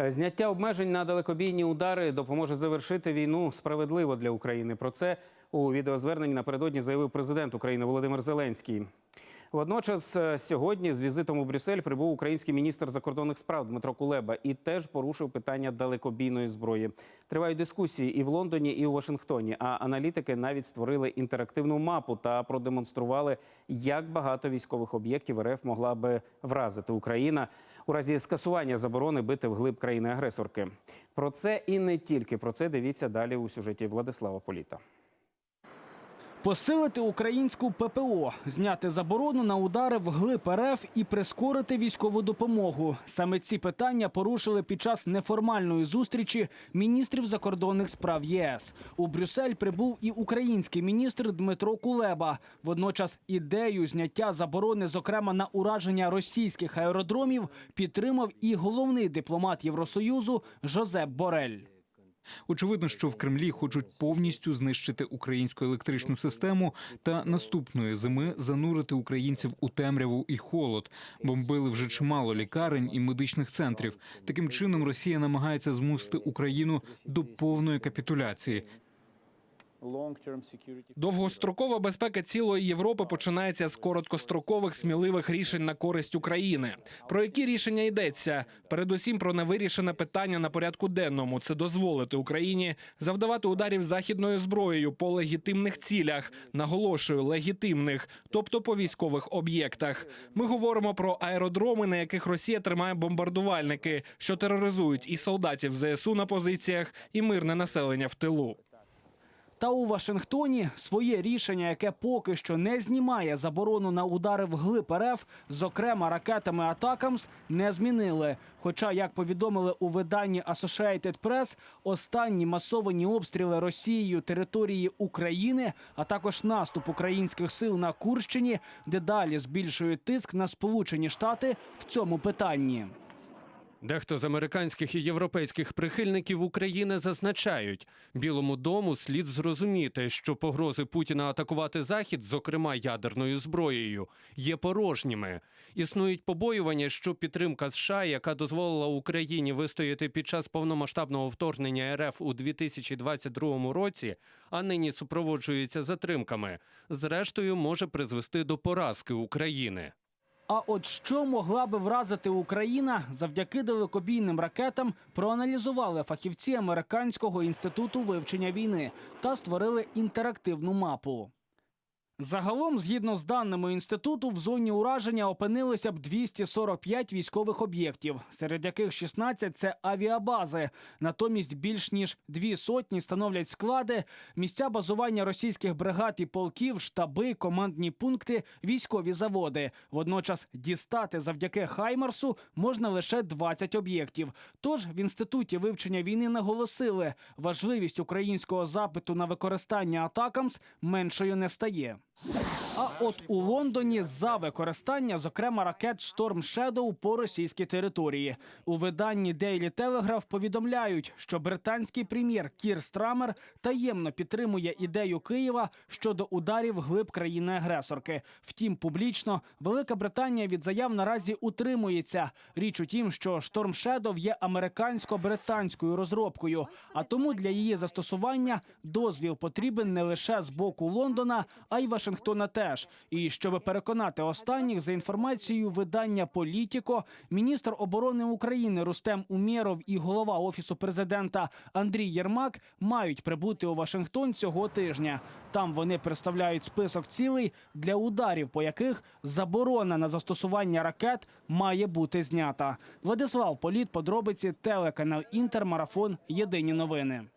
Е, Зняття обмежень на далекобійні удари допоможе завершити війну справедливо для України. Про це у відеозверненні напередодні заявив президент України Володимир Зеленський. Водночас е, сьогодні з візитом у Брюссель прибув український міністр закордонних справ Дмитро Кулеба і теж порушив питання далекобійної зброї. Тривають дискусії і в Лондоні, і у Вашингтоні. А аналітики навіть створили інтерактивну мапу та продемонстрували, як багато військових об'єктів РФ могла би вразити Україна у разі скасування заборони бити вглиб країни-агресорки. Про це і не тільки про це дивіться далі у сюжеті Владислава Політа. Посилити українську ППО, зняти заборону на удари в глиб РФ і прискорити військову допомогу. Саме ці питання порушили під час неформальної зустрічі міністрів закордонних справ ЄС. У Брюссель прибув і український міністр Дмитро Кулеба. Водночас ідею зняття заборони, зокрема на ураження російських аеродромів, підтримав і головний дипломат Євросоюзу Жозеп Борель. Очевидно, що в Кремлі хочуть повністю знищити українську електричну систему та наступної зими занурити українців у темряву і холод. Бомбили вже чимало лікарень і медичних центрів. Таким чином Росія намагається змусити Україну до повної капітуляції. Довгострокова безпека цілої Європи починається з короткострокових сміливих рішень на користь України. Про які рішення йдеться? Передусім про невирішене питання на порядку денному це дозволити Україні завдавати ударів західною зброєю по легітимних цілях. Наголошую, легітимних, тобто по військових об'єктах. Ми говоримо про аеродроми, на яких Росія тримає бомбардувальники, що тероризують і солдатів ЗСУ на позиціях, і мирне населення в тилу. Та у Вашингтоні своє рішення, яке поки що не знімає заборону на удари в глиб РФ, зокрема ракетами Атакамс, не змінили. Хоча, як повідомили у виданні Associated Press, останні масовані обстріли Росією території України, а також наступ українських сил на Курщині, дедалі збільшують тиск на Сполучені Штати в цьому питанні. Дехто з американських і європейських прихильників України зазначають, Білому дому слід зрозуміти, що погрози Путіна атакувати Захід, зокрема ядерною зброєю, є порожніми. Існують побоювання, що підтримка США, яка дозволила Україні вистояти під час повномасштабного вторгнення РФ у 2022 році, а нині супроводжується затримками, зрештою може призвести до поразки України. А от що могла би вразити Україна завдяки далекобійним ракетам, проаналізували фахівці Американського інституту вивчення війни та створили інтерактивну мапу. Загалом, згідно з даними інституту, в зоні ураження опинилися б 245 військових об'єктів, серед яких 16 – це авіабази. Натомість більш ніж дві сотні становлять склади, місця базування російських бригад і полків, штаби, командні пункти, військові заводи. Водночас дістати завдяки Хаймарсу можна лише 20 об'єктів. Тож в інституті вивчення війни наголосили, важливість українського запиту на використання атакамс меншою не стає. you А от у Лондоні за використання, зокрема, ракет Storm Shadow по російській території. У виданні Daily Telegraph повідомляють, що британський прем'єр Кір Страмер таємно підтримує ідею Києва щодо ударів глиб країни-агресорки. Втім, публічно Велика Британія від заяв наразі утримується. Річ у тім, що Storm Shadow є американсько-британською розробкою, а тому для її застосування дозвіл потрібен не лише з боку Лондона, а й Вашингтона теж. І щоб переконати останніх, за інформацією видання Політіко, міністр оборони України Рустем Умєров і голова офісу президента Андрій Єрмак мають прибути у Вашингтон цього тижня. Там вони представляють список цілей для ударів, по яких заборона на застосування ракет має бути знята. Владислав Політ, подробиці, телеканал Інтер, марафон. Єдині новини.